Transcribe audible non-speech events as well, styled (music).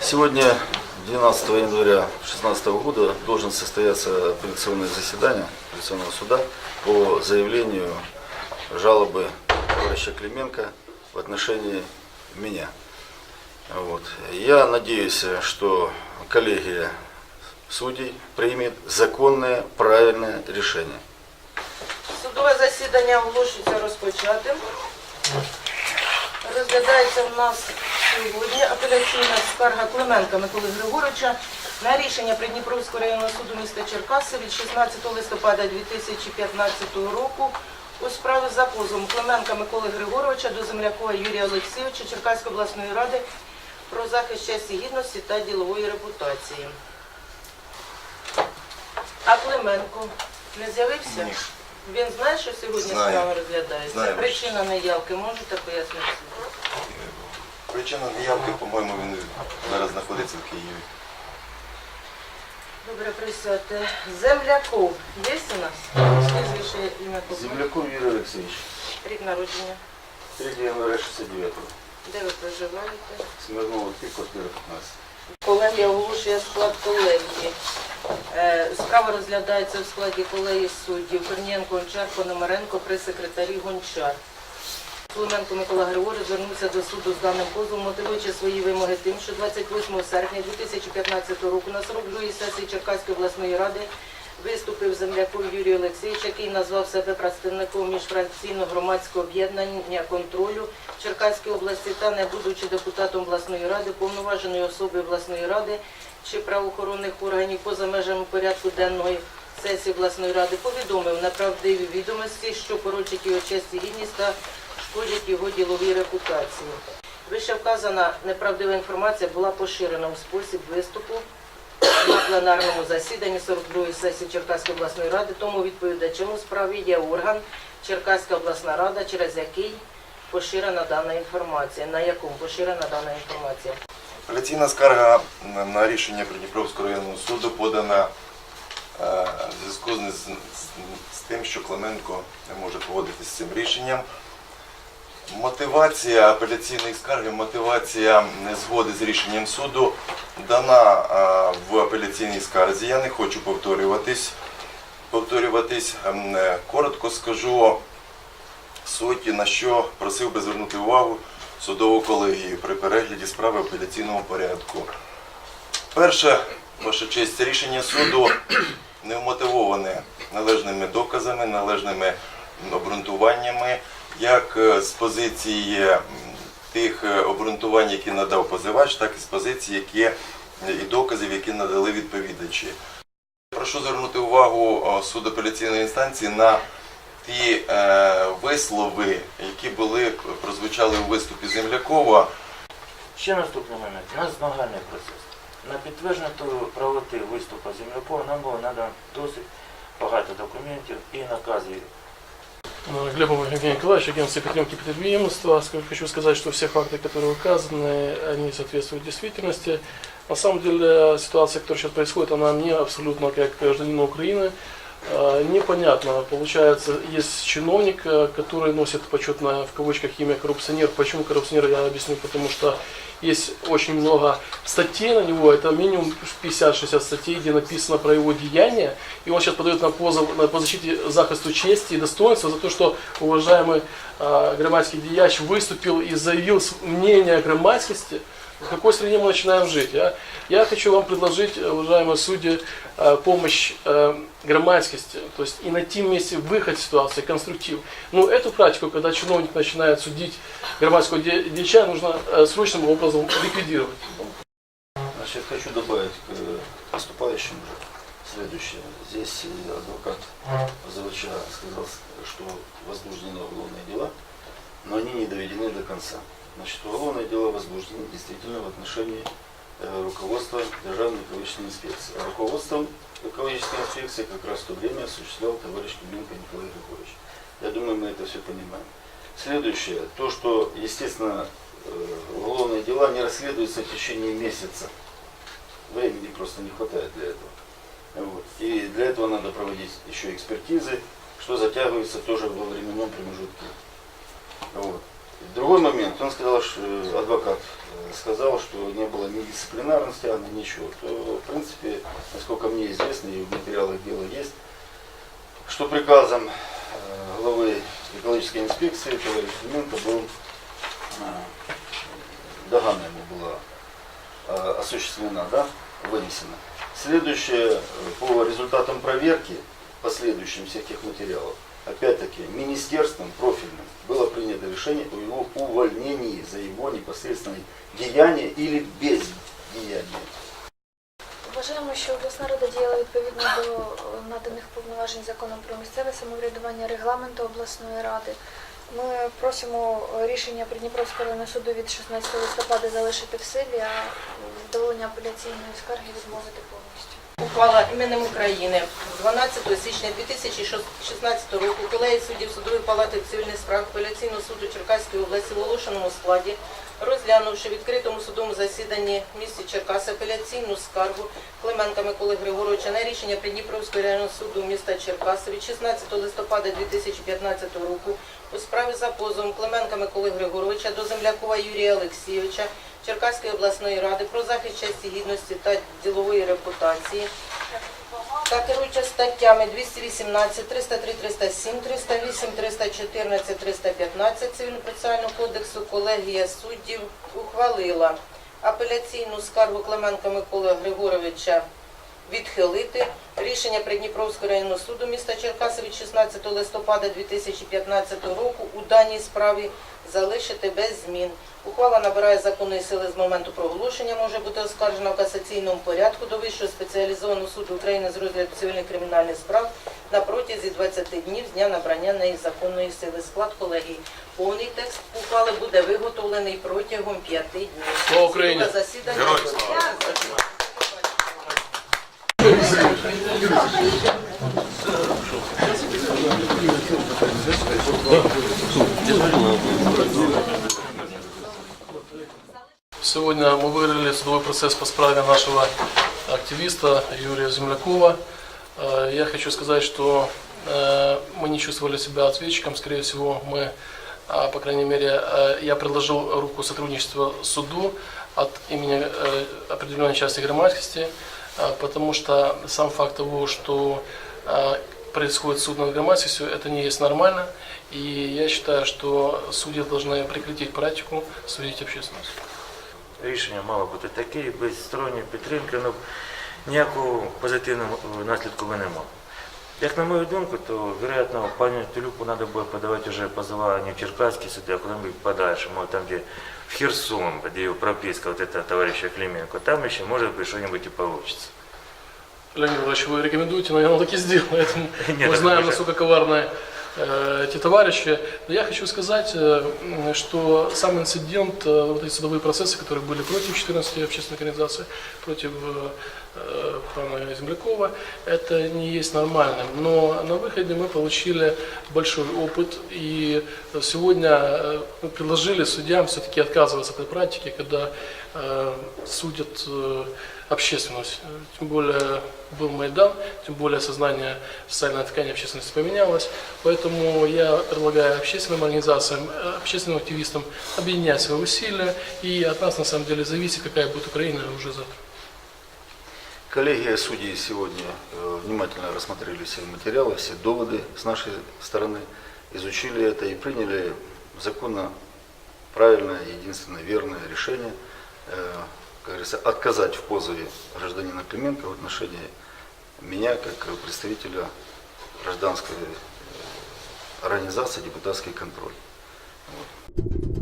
Сегодня, 12 января 2016 года, должен состояться апелляционное заседание апелляционного суда по заявлению жалобы товарища Клименко в отношении меня. Вот. Я надеюсь, что коллегия судей примет законное, правильное решение. Судове засідання оголошується розпочатим. Розглядається в нас сьогодні апеляційна скарга Клименка Миколи Григоровича на рішення Придніпровського районного суду міста Черкаси від 16 листопада 2015 року у справі за позовом Клименка Миколи Григоровича до землякова Юрія Олексійовича Черкаської обласної ради про захист честі гідності та ділової репутації. А Клименко не з'явився? Ні. Він знає, що сьогодні Знає. справа розглядається? Знає. Причина неявки можете пояснити? Причина неявки, по-моєму, він зараз знаходиться в Києві. Добре, присядьте. Земляков є у нас? Прізвище ім'я по Земляков Юрий Алексеевич, Рік народження. 3 января 69 Де ви проживаєте? Смирнова 3, квартира 15. Колегія оголошує склад колегії. Е, Справа розглядається в складі колегії суддів Корнієнко, Гончар, Пономаренко прес-секретарі Гончар. Клименко Микола Григорович звернувся до суду з даним позовом, мотивуючи свої вимоги тим, що 28 серпня 2015 року на 42-й сесії Черкаської обласної ради виступив земляков Юрій Олексійович, який назвав себе представником міжфракційного громадського об'єднання контролю Черкаської області та, не будучи депутатом обласної ради, повноваженою особою обласної ради чи правоохоронних органів поза межами порядку денної сесії обласної ради, повідомив неправдиві відомості, що порочать його честь і гідність та шкодять його діловій репутації. Вище вказана неправдива інформація була поширена у спосіб виступу на пленарному засіданні 42-ї сесії Черкаської обласної ради, тому відповідачем у справі є орган Черкаська обласна рада, через який поширена дана інформація, на якому поширена дана інформація. Апеляційна скарга на- рішення Придніпровського районного суду подана е, в зв'язку з, тим, що Клименко не може погодитися з цим рішенням. Мотивація апеляційної скарги, мотивація незгоди з рішенням суду дана в апеляційній скарзі. Я не хочу повторюватись. Повторюватись Ем, е, коротко скажу суті, на що просив би звернути увагу судову колегію при перегляді справи в апеляційному порядку. Перше, ваша честь, рішення суду не вмотивоване належними доказами, належними обґрунтуваннями, як е, з позиції тих е, обґрунтувань, які надав позивач, так і з позиції, які і доказів, які надали відповідачі. Прошу звернути увагу о, суд апеляційної інстанції на ті е, вислови, які були прозвучали у виступі Землякова. Ще наступний момент. У нас змагальний процес. На підтвердження правоти виступу землякова нам було надано досить багато документів і наказів. Глебов Евгений Николаевич, агентство підтримки предпринимательства. Ска- Хочу сказать, что все факты, которые указаны, они соответствуют действительности. На самом деле ситуация, которая сейчас происходит, она мне абсолютно как гражданину Украины э, непонятно. Получается, есть чиновник, э, который носит почетное в кавычках имя коррупционер. Почему коррупционер, я объясню, потому что есть очень много статей на него, это минимум 50-60 статей, где написано про его деяния, и он сейчас подает на позов на, по защите захисту чести и достоинства за то, что уважаемый э, громадский деяч выступил и заявил мнение о громадскости, в какой стране мы начинаем жить. а? Я хочу вам предложить, уважаемые судьи, э, помощь э, громадскости, то есть и найти вместе выход ситуации, конструктив. Но эту практику, когда чиновник начинает судить де- дьяча, нужно э, срочным образом ликвидировать. Значит, хочу добавить к поступающим следующее. Здесь адвокат позавчера сказал, что возбуждены уголовные дела, но они не доведены до конца. Значит, уголовные дела возбуждены действительно в отношении э, руководства Державной экологической инспекции. А руководством экологической инспекции как раз в то время осуществлял товарищ Клименко Николай Григорьевич. Я думаю, мы это все понимаем. Следующее, то, что, естественно, э, уголовные дела не расследуются в течение месяца. Времени просто не хватает для этого. Вот. И для этого надо проводить еще экспертизы, что затягивается тоже во временном промежутке. Другой момент, он сказал, что э, адвокат э, сказал, что не было ни дисциплинарных стягиваний, ничего. То, в принципе, насколько мне известно, и в материалах дела есть, что приказом э, главы экологической инспекции товарища Клименко был догана ему была осуществлена, да, вынесена. Следующее, по результатам проверки, последующим всех тех материалов, опять-таки, министерством профильным было принято решение о его увольнении за его непосредственное деяние или бездеяние. Вважаємо, що обласна рада діяла відповідно до е, наданих повноважень законом про місцеве самоврядування регламенту обласної ради. Ми просимо рішення Придніпровського районного суду від 16 листопада залишити в силі, а вдоволення апеляційної скарги відмовити повністю. Ухвала іменем України 12 січня 2016 року колегії суддів Судової палати цивільних справ апеляційного суду Черкаської області в оголошеному складі, розглянувши відкритому судовому засіданні в місті Черкаси апеляційну скаргу Клименка Миколи Григоровича на рішення Придніпровського районного суду міста Черкаси від 16 листопада 2015 року у справі за позовом Клименка Миколи Григоровича до землякова Юрія Олексійовича Черкаської обласної ради про захист честі гідності та ділової репутації та керуюча статтями 218, 303, 307, 308, 314, 315 Цивільно-процесуального кодексу колегія суддів ухвалила апеляційну скаргу Клименка Миколи Григоровича відхилити. Рішення Придніпровського районного суду міста Черкаси від 16 листопада 2015 року у даній справі залишити без змін. Ухвала набирає законної сили з моменту проголошення, може бути оскаржена в касаційному порядку до Вищого спеціалізованого суду України з розгляду цивільних кримінальних справ на протязі 20 днів з дня набрання неї законної сили. Склад колегії. Повний текст ухвали буде виготовлений протягом 5 днів. Слава Україні! Засідання. Судовой процесс по справе нашего активиста Юрия Землякова. Я хочу сказать, что мы не чувствовали себя ответчиком. Скорее всего, мы, а, по крайней мере, я предложил руку сотрудничества суду от имени э, определенной части громадскости, э, потому что сам факт того, что э, происходит суд над громадскостью, это не есть нормально. И я считаю, что судьи должны прекратить практику судить общественность. Рішення мало бути таке, без сторонньої підтримки, ну ніякого позитивного е, наслідку ми не мали. Як на мою думку, то, вероятно, пані Тулюку треба буде подавати вже позова не в Черкаський суд, а куди-нибудь подальше, может, там, где в Херсон, где его прописка вот этого товарища Клименко, там еще, может быть, что-нибудь и получится. Леонид Иванович, вы рекомендуете, но я так и сделаю. Это Нет, (laughs) Мы так знаем, уже- насколько коварны э, эти товарищи. Но я хочу сказать, э, м, что сам инцидент, э, вот эти судовые процессы, которые были против 14 общественных организаций, против э, э, пана Землякова, это не есть нормальным. Но на выходе мы получили большой опыт, и сегодня э, мы предложили судьям все-таки отказываться от этой практики, когда э, судят э, общественность. Э, Тем более был Майдан, тем более сознание социальной ткани общественности поменялось. Поэтому я предлагаю общественным организациям, э, общественным активистам объединять свои усилия. И от нас на самом деле зависит, какая будет Украина уже завтра. Коллегия судей сегодня э, внимательно рассмотрели все материалы, все доводы с нашей стороны, изучили это и приняли законно правильное, единственное верное решение, э, как говорится, отказать в позове гражданина Клименко в отношении меня как представителя гражданской э, организации «Депутатский контроль». Вот.